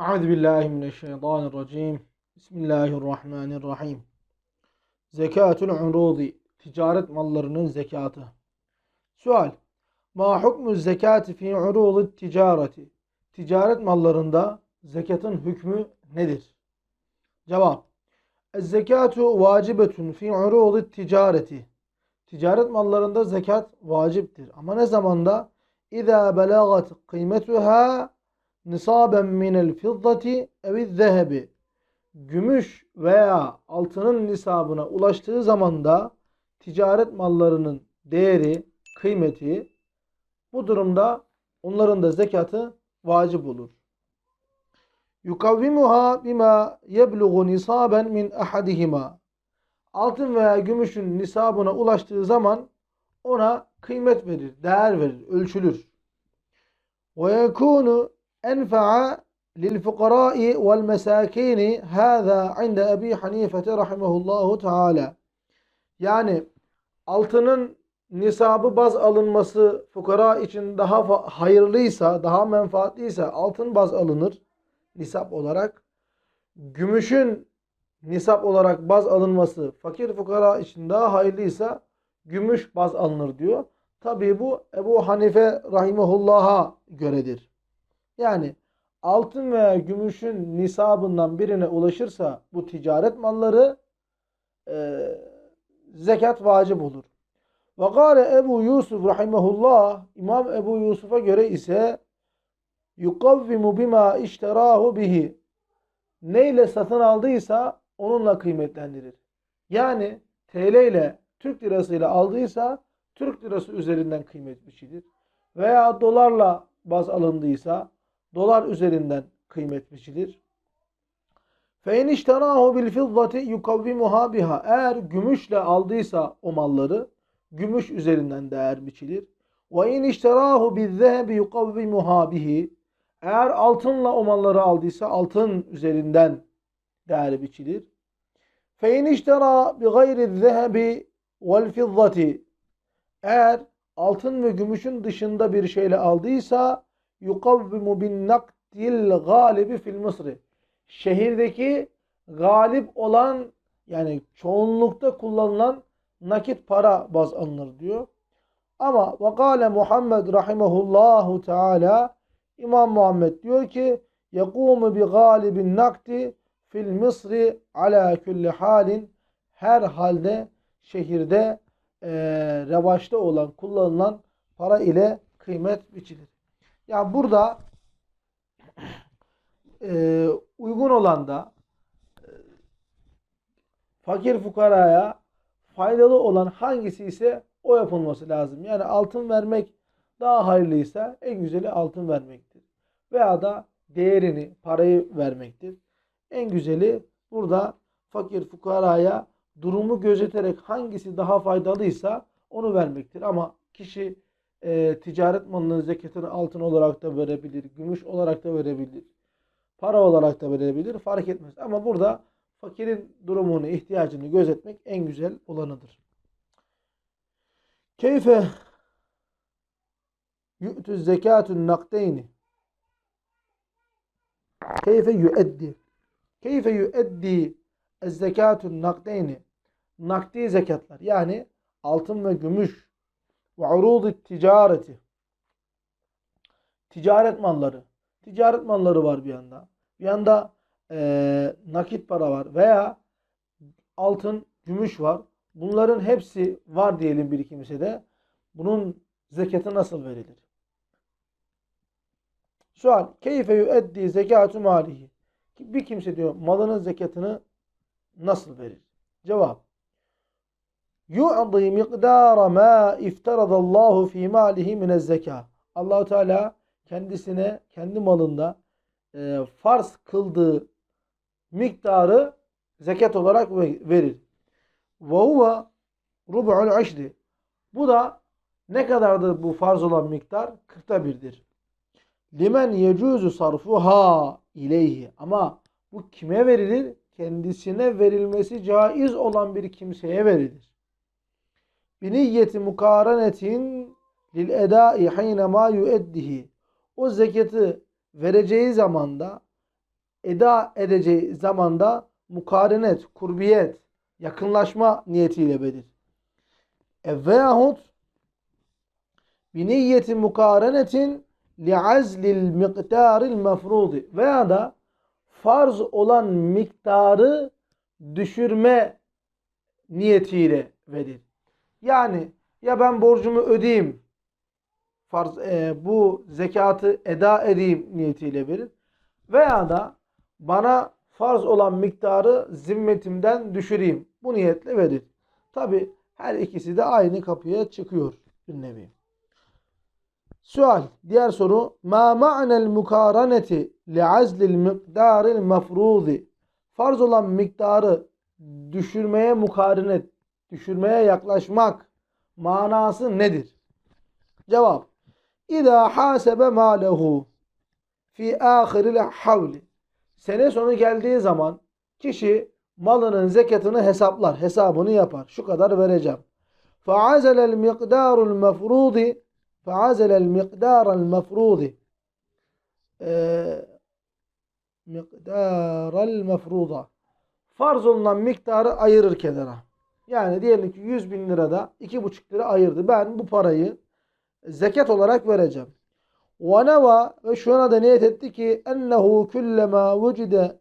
Euzu billahi mineşşeytanirracim. Bismillahirrahmanirrahim. Zekatul urudi. Ticaret mallarının zekatı. Sual. Ma hukmu zekati fi urudi ticareti? Ticaret mallarında zekatın hükmü nedir? Cevap. Ez-zekatu vacibetun fi urudi ticareti. Ticaret mallarında zekat vaciptir. Ama ne zamanda? İza belagat kıymetuha nisaben minel fiddati eviz zehebi. Gümüş veya altının nisabına ulaştığı zaman da ticaret mallarının değeri, kıymeti bu durumda onların da zekatı vacip olur. Yukavvimuha bima yebluğu nisaben min ahadihima. Altın veya gümüşün nisabına ulaştığı zaman ona kıymet verir, değer verir, ölçülür. Ve yekunu enfa'a lil fuqara'i vel mesakini hâzâ inde Ebi Hanifete rahimehullahu teâlâ. Yani altının nisabı baz alınması fukara için daha hayırlıysa, daha menfaatliyse altın baz alınır nisap olarak. Gümüşün nisap olarak baz alınması fakir fukara için daha hayırlıysa gümüş baz alınır diyor. Tabii bu Ebu Hanife rahimehullah'a göredir. Yani altın veya gümüşün nisabından birine ulaşırsa bu ticaret malları e, zekat vacip olur. Ve gâle Ebu Yusuf rahimehullah İmam Ebu Yusuf'a göre ise yukavvimu bima işterahu bihi neyle satın aldıysa onunla kıymetlendirir. Yani TL ile Türk lirasıyla aldıysa Türk lirası üzerinden kıymet biçilir. Veya dolarla baz alındıysa dolar üzerinden kıymet biçilir. Fe in işterahu bil fiddati yukavvimuha biha. Eğer gümüşle aldıysa o malları gümüş üzerinden değer biçilir. Ve in işterahu bil zehebi yukavvimuha bihi. Eğer altınla o malları aldıysa altın üzerinden değer biçilir. Fe in iştera bi gayri zehebi vel fiddati. Eğer altın ve gümüşün dışında bir şeyle aldıysa yukavvimu bin nakdil galibi fil mısri. Şehirdeki galip olan yani çoğunlukta kullanılan nakit para baz alınır diyor. Ama vakale Muhammed rahimehullahu teala İmam Muhammed diyor ki yekumu bi galibin nakdi fil misri ala kulli halin her halde şehirde e, revaçta olan kullanılan para ile kıymet biçilir. Yani burada e, uygun olan da e, fakir fukaraya faydalı olan hangisi ise o yapılması lazım. Yani altın vermek daha hayırlıysa en güzeli altın vermektir. Veya da değerini, parayı vermektir. En güzeli burada fakir fukaraya durumu gözeterek hangisi daha faydalıysa onu vermektir. Ama kişi e, ticaret malının zekatını altın olarak da verebilir, gümüş olarak da verebilir, para olarak da verebilir fark etmez. Ama burada fakirin durumunu, ihtiyacını gözetmek en güzel olanıdır. Keyfe yu'tu zekatun nakdeyni Keyfe yueddi Keyfe yueddi zekatun nakdeyni Nakdi zekatlar yani altın ve gümüş ve urudi ticareti. Ticaret malları. Ticaret malları var bir yanda. Bir yanda e, nakit para var veya altın gümüş var. Bunların hepsi var diyelim bir kimsede bunun zekatı nasıl verilir? Sual keyfe yueddi zekatu malihi? Bir kimse diyor malının zekatını nasıl verir? Cevap yu'di miqdara ma iftaradallahu fi malihi min zeka. Allahu Teala kendisine kendi malında e, farz kıldığı miktarı zekat olarak verir. Ve huve rub'ul aşri. Bu da ne kadardır bu farz olan miktar? Kırkta birdir. Limen yecuzu sarfuha ileyhi. Ama bu kime verilir? Kendisine verilmesi caiz olan bir kimseye verilir. Biniyyeti mukarenetin lil edai hayne ma yueddihi. O zekatı vereceği zamanda eda edeceği zamanda mukarenet, kurbiyet, yakınlaşma niyetiyle verir. E veyahut bi niyeti mukarenetin li'azlil miktaril mefrudi veya da farz olan miktarı düşürme niyetiyle verir. Yani ya ben borcumu ödeyeyim farz e, bu zekatı eda edeyim niyetiyle verir veya da bana farz olan miktarı zimmetimden düşüreyim. Bu niyetle verir. Tabi her ikisi de aynı kapıya çıkıyor bir. Sual. Diğer soru. Ma ma'nel mukaraneti li'azlil miktaril mefrudi. Farz olan miktarı düşürmeye mukarenet, düşürmeye yaklaşmak manası nedir? Cevap. İza hasebe malehu fi ahiril havli. Sene sonu geldiği zaman kişi malının zekatını hesaplar, hesabını yapar. Şu kadar vereceğim. Fa'azelel miqdarul mefrudi fa'azelel miqdarul mefrudi miqdarul mefruda farz olunan miktarı ayırır kenara. Yani diyelim ki 100 bin lirada 2,5 lira ayırdı. Ben bu parayı zekat olarak vereceğim. وَنَوَى ve şuna da niyet etti ki ennehu kullama vucide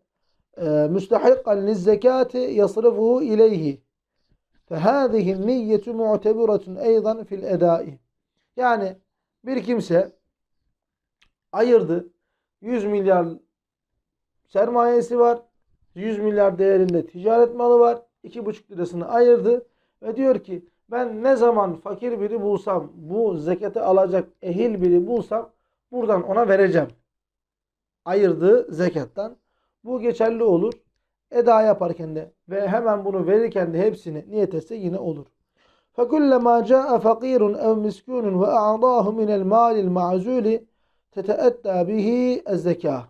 müstahikkan lizzekati yasrifuhu ileyhi. فَهَذِهِ النِّيَّةُ مُعْتَبِرَةٌ اَيْضًا fil edai. Yani bir kimse ayırdı. 100 milyar sermayesi var. 100 milyar değerinde ticaret malı var. 2,5 lirasını ayırdı. Ve diyor ki ben ne zaman fakir biri bulsam, bu zekatı alacak ehil biri bulsam buradan ona vereceğim. Ayırdığı zekattan. Bu geçerli olur. Eda yaparken de ve hemen bunu verirken de hepsini niyet etse yine olur. فَكُلَّمَا جَاءَ فَقِيرٌ اَوْ مِسْكُونٌ وَاَعْضَاهُ مِنَ الْمَالِ الْمَعْزُولِ تَتَأَتَّى بِهِ الزَّكَاةِ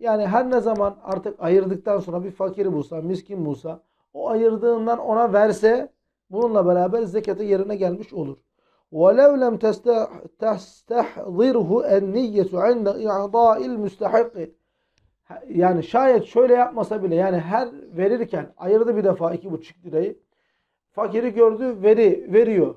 Yani her ne zaman artık ayırdıktan sonra bir fakir bulsa, miskin bulsa, o ayırdığından ona verse bununla beraber zekatı yerine gelmiş olur. وَلَوْ لَمْ تَسْتَحْضِرْهُ النِّيَّةُ عِنْدَ اِعْضَاءِ الْمُسْتَحِقِّ Yani şayet şöyle yapmasa bile yani her verirken ayırdı bir defa iki buçuk lirayı fakiri gördü veri veriyor.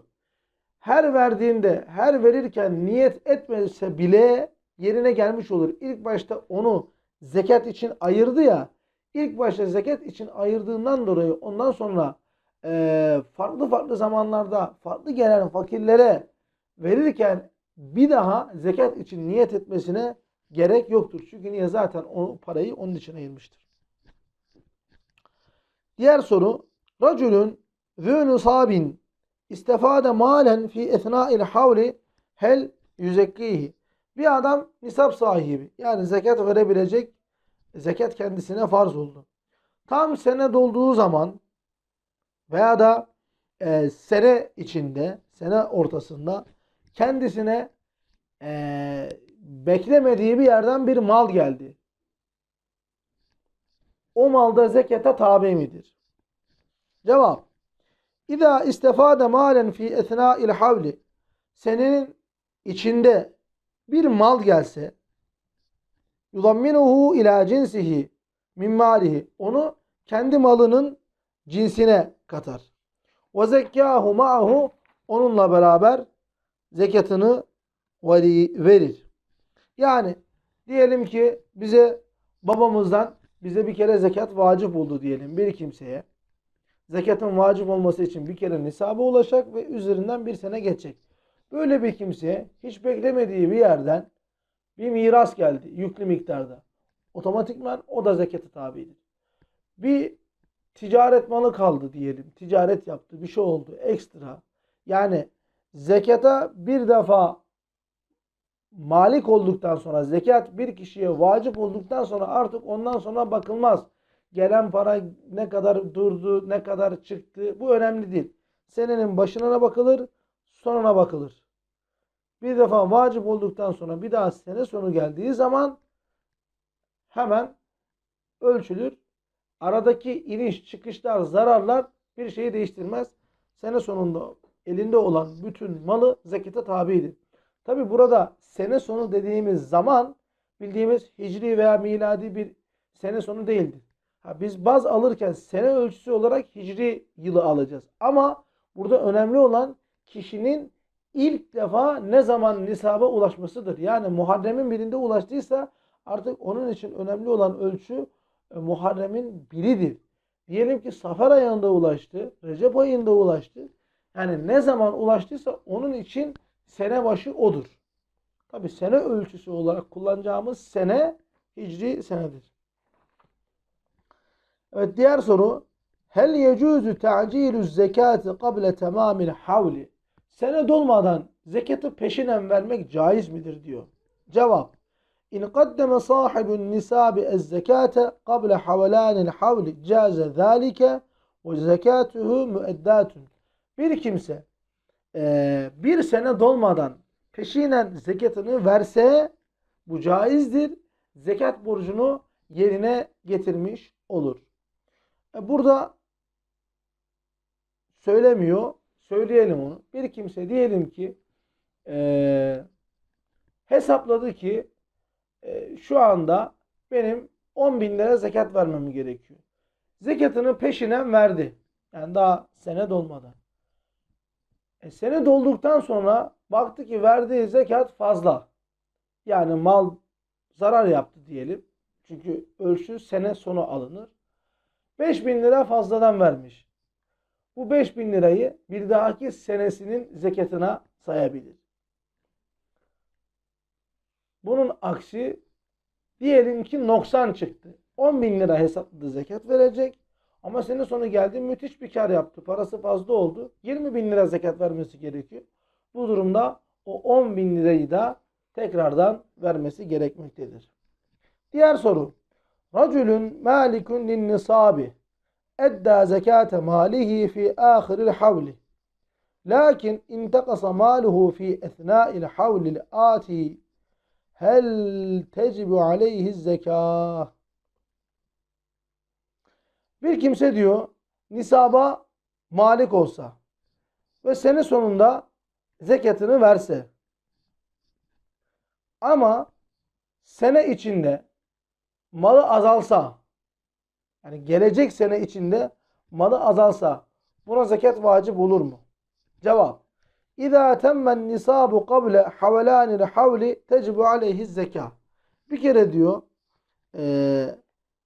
Her verdiğinde her verirken niyet etmese bile yerine gelmiş olur. İlk başta onu zekat için ayırdı ya ilk başta zekat için ayırdığından dolayı ondan sonra e, farklı farklı zamanlarda farklı gelen fakirlere verirken bir daha zekat için niyet etmesine gerek yoktur. Çünkü niye zaten o parayı onun için ayırmıştır. Diğer soru Racülün zü nusabin istifade malen fi ethna'il havli hel yüzekkihi. Bir adam nisap sahibi yani zekat verebilecek zekat kendisine farz oldu. Tam sene dolduğu zaman veya da e, sene içinde, sene ortasında kendisine e, beklemediği bir yerden bir mal geldi. O malda zekata tabi midir? Cevap. İza istifade malen fi ethna'il havli senenin içinde bir mal gelse yudamminuhu ila cinsihi min malihi onu kendi malının cinsine katar. Ve zekkahu ma'ahu onunla beraber zekatını verir. Yani diyelim ki bize babamızdan bize bir kere zekat vacip oldu diyelim bir kimseye. Zekatın vacip olması için bir kere nisaba ulaşacak ve üzerinden bir sene geçecek. Böyle bir kimseye hiç beklemediği bir yerden bir miras geldi yüklü miktarda. Otomatikman o da zekatı tabidir. Bir ticaret malı kaldı diyelim. Ticaret yaptı. Bir şey oldu. Ekstra. Yani zekata bir defa malik olduktan sonra zekat bir kişiye vacip olduktan sonra artık ondan sonra bakılmaz. Gelen para ne kadar durdu, ne kadar çıktı bu önemli değil. Senenin başına bakılır, sonuna bakılır. Bir defa vacip olduktan sonra bir daha sene sonu geldiği zaman hemen ölçülür. Aradaki iniş, çıkışlar, zararlar bir şeyi değiştirmez. Sene sonunda elinde olan bütün malı zekete tabidir. Tabi burada sene sonu dediğimiz zaman bildiğimiz hicri veya miladi bir sene sonu değildir. Ha, biz baz alırken sene ölçüsü olarak hicri yılı alacağız. Ama burada önemli olan kişinin ilk defa ne zaman nisaba ulaşmasıdır. Yani Muharrem'in birinde ulaştıysa artık onun için önemli olan ölçü e, Muharrem'in biridir. Diyelim ki Safer ayında ulaştı, Recep ayında ulaştı. Yani ne zaman ulaştıysa onun için sene başı odur. Tabi sene ölçüsü olarak kullanacağımız sene hicri senedir. Evet diğer soru. Hel yecuzu ta'cilü zekati kable tamamil havli. Sene dolmadan zekatı peşinen vermek caiz midir diyor. Cevap. İn kaddeme sahibun nisabi ez zekate kable havalanil havli caze zâlike ve zekatuhu müeddatun. Bir kimse eee, bir sene dolmadan peşinen zekatını verse bu caizdir. Zekat borcunu yerine getirmiş olur. E, Burada söylemiyor. Söyleyelim onu. Bir kimse diyelim ki eee, hesapladı ki eee, şu anda benim 10 bin lira zekat vermem gerekiyor. Zekatını peşinen verdi. Yani daha sene dolmadan. E, sene dolduktan sonra baktı ki verdiği zekat fazla. Yani mal zarar yaptı diyelim. Çünkü ölçü sene sonu alınır. 5000 lira fazladan vermiş. Bu 5000 lirayı bir dahaki senesinin zekatına sayabilir. Bunun aksi diyelim ki noksan çıktı. 10 bin lira hesapladı zekat verecek. Ama sene sonu geldi müthiş bir kar yaptı. Parası fazla oldu. 20 bin lira zekat vermesi gerekiyor. Bu durumda o 10 bin lirayı da tekrardan vermesi gerekmektedir. Diğer soru. Racülün malikun lin edda zekate malihi fi ahiril havli. Lakin intakasa maluhu fi ethna'il havlil ati hel tecibu aleyhi zekâh. Bir kimse diyor nisaba malik olsa ve sene sonunda zekatını verse ama sene içinde malı azalsa yani gelecek sene içinde malı azalsa buna zekat vacip olur mu? Cevap. İza temmen nisabu kable havalanil havli tecibu aleyhi zeka. Bir kere diyor eee,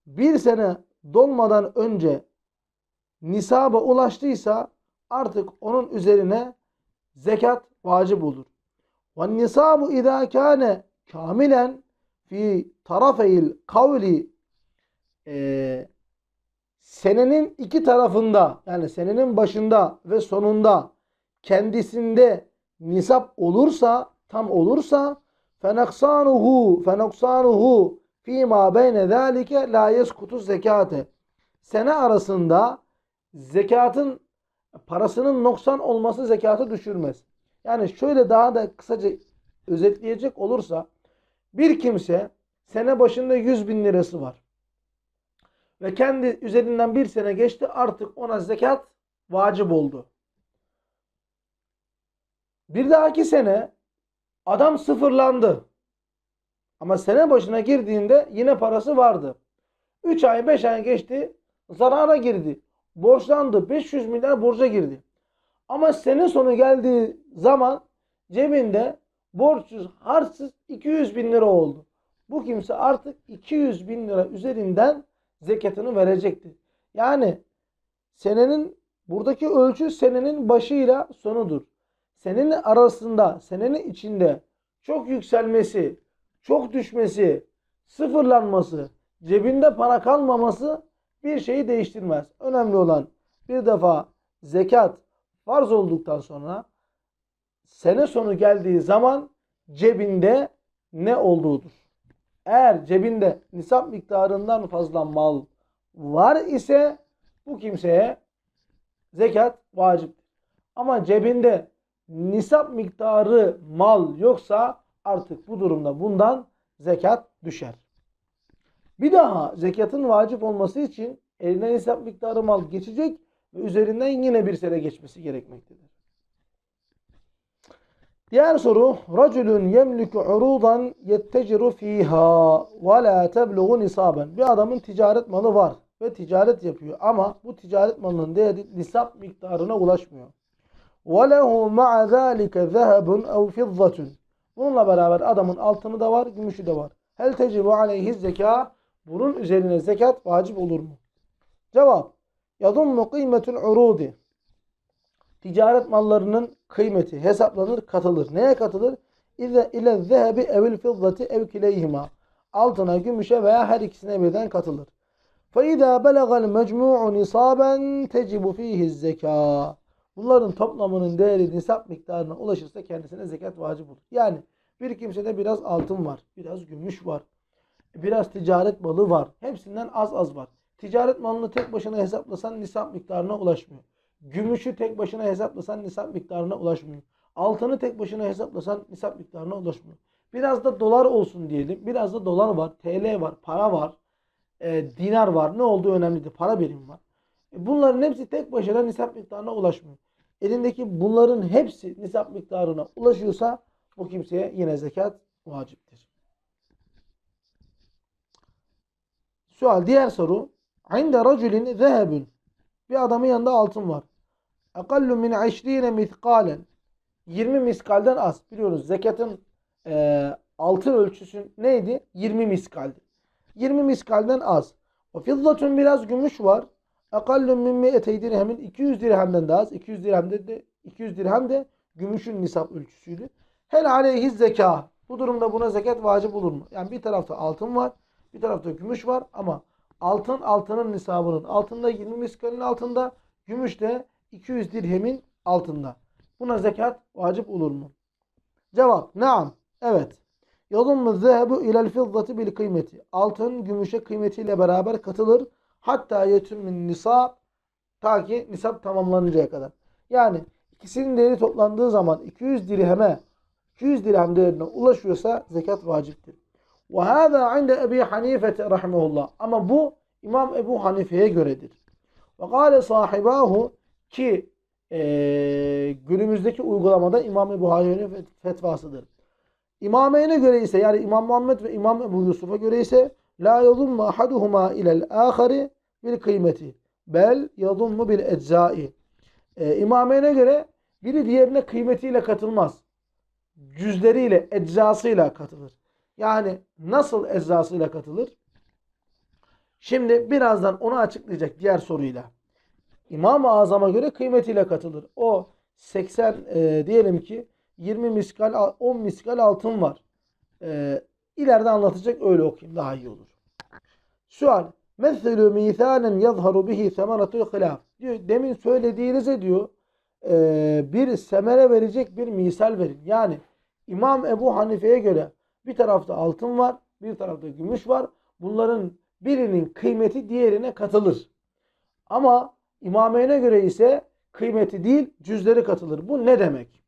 bir sene dolmadan önce nisaba ulaştıysa artık onun üzerine zekat vacip olur. Ve nisabu izâ kâne kamilen fi tarafeyil kavli eee, senenin iki tarafında yani senenin başında ve sonunda kendisinde nisap olursa tam olursa fenaksanuhu fenaksanuhu fîmâ beyne zâlike lâ yeskutu zekâte sene arasında zekatın parasının noksan olması zekatı düşürmez. Yani şöyle daha da kısaca özetleyecek olursa bir kimse sene başında 100 bin lirası var. Ve kendi üzerinden bir sene geçti artık ona zekat vacip oldu. Bir dahaki sene adam sıfırlandı. Ama sene başına girdiğinde yine parası vardı. 3 ay 5 ay geçti zarara girdi. Borçlandı 500 milyar borca girdi. Ama sene sonu geldiği zaman cebinde borçsuz harçsız 200 bin lira oldu. Bu kimse artık 200 bin lira üzerinden zekatını verecektir. Yani senenin buradaki ölçü senenin başıyla sonudur. Senenin arasında, senenin içinde çok yükselmesi, çok düşmesi, sıfırlanması, cebinde para kalmaması bir şeyi değiştirmez. Önemli olan bir defa zekat farz olduktan sonra sene sonu geldiği zaman cebinde ne olduğudur. Eğer cebinde nisap miktarından fazla mal var ise bu kimseye zekat vaciptir. Ama cebinde nisap miktarı mal yoksa artık bu durumda bundan zekat düşer. Bir daha zekatın vacip olması için eline nisap miktarı mal geçecek ve üzerinden yine bir sene geçmesi gerekmektedir. Diğer soru Raculun yemliku urudan yetteciru fiha ve la tebluğu nisaben. Bir adamın ticaret malı var ve ticaret yapıyor ama bu ticaret malının değeri nisap miktarına ulaşmıyor. Ve lehu ma'a zâlike zehebun ev fiddatun. Bununla beraber adamın altını da var, gümüşü de var. Hel tecibu aleyhi zeka. Bunun üzerine zekat vacip olur mu? Cevap. Yadummu kıymetul urudi Ticaret mallarının kıymeti hesaplanır, katılır. Neye katılır? İze ile zehebi evil fiddati ev kileyhima. Altına, gümüşe veya her ikisine birden katılır. فَاِذَا بَلَغَ الْمَجْمُعُ نِصَابًا تَجِبُ ف۪يهِ الزَّكَاء Bunların toplamının değeri nisap miktarına ulaşırsa kendisine zekat vacip olur. Yani bir kimsede biraz altın var, biraz gümüş var, biraz ticaret malı var. Hepsinden az az var. Ticaret malını tek başına hesaplasan nisap miktarına ulaşmıyor. Gümüşü tek başına hesaplasan nisap miktarına ulaşmıyor. Altını tek başına hesaplasan nisap miktarına ulaşmıyor. Biraz da dolar olsun diyelim. Biraz da dolar var, TL var, para var, e, dinar var. Ne olduğu önemli değil. Para birimi var. E, bunların hepsi tek başına nisap miktarına ulaşmıyor. Elindeki bunların hepsi nisap miktarına ulaşıyorsa bu kimseye yine zekat vaciptir. Sual diğer soru. İnde raculin zehebun. Bir adamın yanında altın var. Akallu min 20 miskalen. 20 miskalden az. Biliyoruz zekatın e, altın ölçüsü neydi? 20 miskaldi. 20 miskalden az. O fiddatun biraz gümüş var. Akallu min mi'etey dirhemin 200 dirhemden daha az. 200 dirhemde de 200 dirhem de gümüşün nisap ölçüsüydü. Hel aleyhi zeka. Bu durumda buna zekat vacip olur mu? Yani bir tarafta altın var, bir tarafta gümüş var ama altın altının nisabının altında 20 miskalin altında, gümüş de 200 dirhemin altında. Buna zekat vacip olur mu? Cevap: Naam. Evet. Yadummu zehebu ilel fiddati bil kıymeti. Altın gümüşe kıymetiyle beraber katılır. Hatta yetümün nisab ta ki nisap tamamlanıncaya kadar. Yani ikisinin değeri toplandığı zaman 200 dirheme 200 dirhem değerine ulaşıyorsa zekat vaciptir. Ve hâzâ inde Ebi Hanife rahimehullah. Ama bu İmam Ebu Hanife'ye göredir. Ve gâle sahibahu ki e, günümüzdeki uygulamada İmam Ebu Hanife'nin fetvasıdır. İmameyne göre ise yani İmam Muhammed ve İmam Ebu Yusuf'a göre ise la yadummu ahaduhuma ilel ahari bil kıymeti bel yadummu bil eczai. E, İmameyne göre biri diğerine kıymetiyle katılmaz. Cüzleriyle, eczasıyla katılır. Yani nasıl eczasıyla katılır? Şimdi birazdan onu açıklayacak diğer soruyla. İmam-ı Azam'a göre kıymetiyle katılır. O 80 e, diyelim ki 20 miskal 10 miskal altın var. E, ileride anlatacak öyle okuyayım daha iyi olur. Sual. Mesela mithanen yazharu bihi semeratul hilaf. Diyor, demin söylediğinize diyor e, bir semere verecek bir misal verin. Yani İmam Ebu Hanife'ye göre bir tarafta altın var, bir tarafta gümüş var. Bunların birinin kıymeti diğerine katılır. Ama İmameyn'e göre ise kıymeti değil cüzleri katılır. Bu ne demek?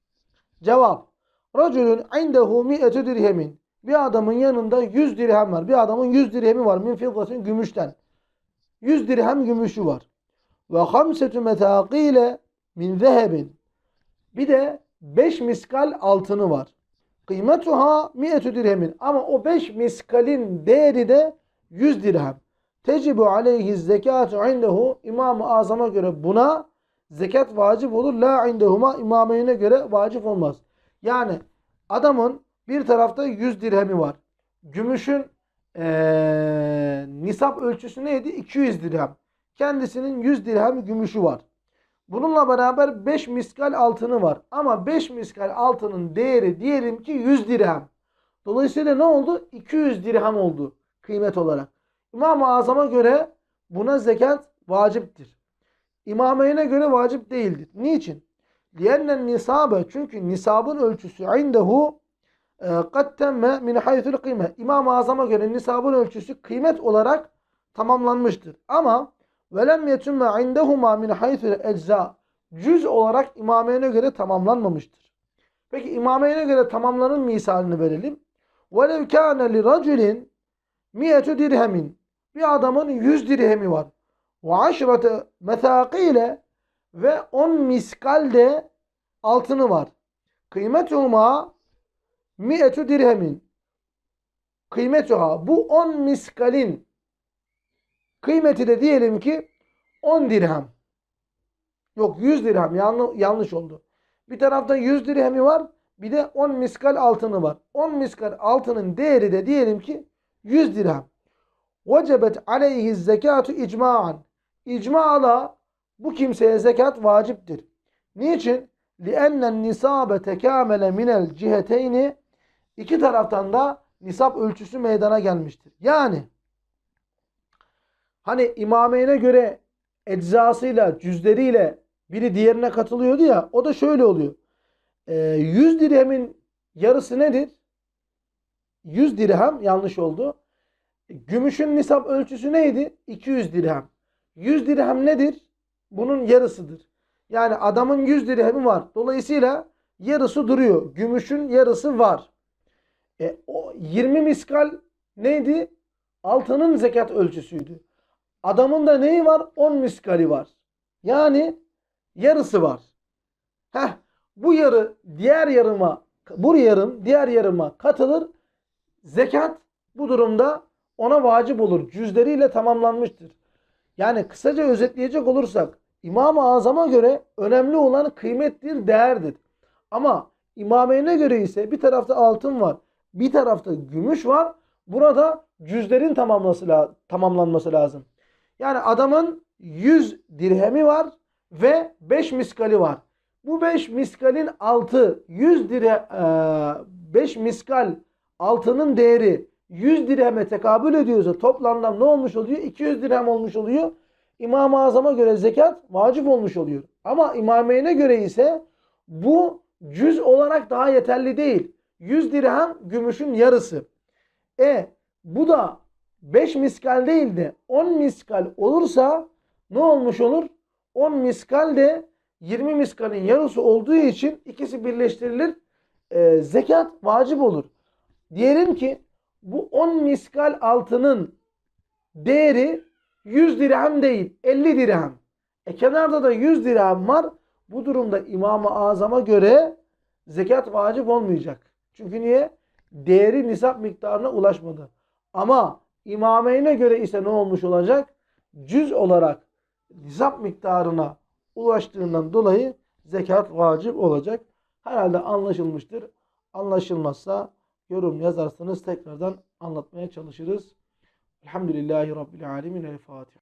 Cevap. Raculun indehu mi'etü dirhemin. Bir adamın yanında 100 dirhem var. Bir adamın 100 dirhemi var. Min fiddatin gümüşten. 100 dirhem gümüşü var. Ve hamsetu metaqile min zehebin. Bir de 5 miskal altını var. Kıymetuha mi'etü dirhemin. Ama o 5 miskalin değeri de 100 dirhem. Tecibu aleyhi zekatu indehu İmam-ı Azam'a göre buna zekat vacip olur. La indehuma imameyne göre vacip olmaz. Yani adamın bir tarafta 100 dirhemi var. Gümüşün ee, nisap ölçüsü neydi? 200 dirhem. Kendisinin 100 dirhem gümüşü var. Bununla beraber 5 miskal altını var. Ama 5 miskal altının değeri diyelim ki 100 dirhem. Dolayısıyla ne oldu? 200 dirhem oldu kıymet olarak. İmam-ı Azam'a göre buna zekat vaciptir. İmameyne göre vacip değildir. Niçin? Liyennen nisabe çünkü nisabın ölçüsü indehu kad temme min haythul kıyme. İmam-ı Azam'a göre nisabın ölçüsü kıymet olarak tamamlanmıştır. Ama velem yetumme indehuma min haythul ecza cüz olarak imameyne göre tamamlanmamıştır. Peki imameyne göre tamamlanın misalini verelim. Velev kâne li raculin miyetü. Bir adamın 100 dirhemi var. Ve aşrate mesâkîle ve 10 miskal de altını var. Kıymetuhuma mi'etü dirhemin. Kıymetuha bu 10 miskalin kıymeti de diyelim ki 10 dirhem. Yok 100 dirhem yanlış oldu. Bir tarafta 100 dirhemi var. Bir de 10 miskal altını var. 10 miskal altının değeri de diyelim ki 100 dirhem Vecebet aleyhi zekatu icma'an. İcma'la bu kimseye zekat vaciptir. Niçin? لِأَنَّ النِّسَابَ تَكَامَلَ مِنَ الْciheteyni İki taraftan da nisap ölçüsü meydana gelmiştir. Yani hani imameyne göre eczasıyla, cüzleriyle biri diğerine katılıyordu ya o da şöyle oluyor. Ee, 100 dirhemin yarısı nedir? 100 dirhem yanlış oldu. Gümüşün nisap ölçüsü neydi? 200 dirhem. 100 dirhem nedir? Bunun yarısıdır. Yani adamın 100 dirhemi var. Dolayısıyla yarısı duruyor. Gümüşün yarısı var. E, o 20 miskal neydi? Altının zekat ölçüsüydü. Adamın da neyi var? 10 miskali var. Yani yarısı var. Heh, bu yarı diğer yarıma bu yarım diğer yarıma katılır. Zekat bu durumda ona vacip olur. Cüzleriyle tamamlanmıştır. Yani kısaca özetleyecek olursak İmam-ı Azam'a göre önemli olan kıymettir, değerdir. Ama imameyne göre ise bir tarafta altın var, bir tarafta gümüş var. Burada cüzlerin tamamlanması, tamamlanması lazım. Yani adamın 100 dirhemi var ve 5 miskali var. Bu 5 miskalin altı 100 dire 5 miskal altının değeri 100 dirheme tekabül ediyorsa toplamda ne olmuş oluyor? 200 dirhem olmuş oluyor. İmam-ı Azam'a göre zekat vacip olmuş oluyor. Ama imameyne göre ise bu cüz olarak daha yeterli değil. 100 dirhem gümüşün yarısı. E bu da 5 miskal değil de 10 miskal olursa ne olmuş olur? 10 miskal de 20 miskalin yarısı olduğu için ikisi birleştirilir. E, zekat vacip olur. Diyelim ki bu 10 miskal altının değeri 100 dirhem değil 50 dirhem. E kenarda da 100 dirhem var. Bu durumda İmam-ı Azam'a göre zekat vacip olmayacak. Çünkü niye? Değeri nisap miktarına ulaşmadı. Ama imameyne göre ise ne olmuş olacak? Cüz olarak nisap miktarına ulaştığından dolayı zekat vacip olacak. Herhalde anlaşılmıştır. Anlaşılmazsa yorum yazarsanız tekrardan anlatmaya çalışırız. Elhamdülillahi Rabbil Alemin. El Fatiha.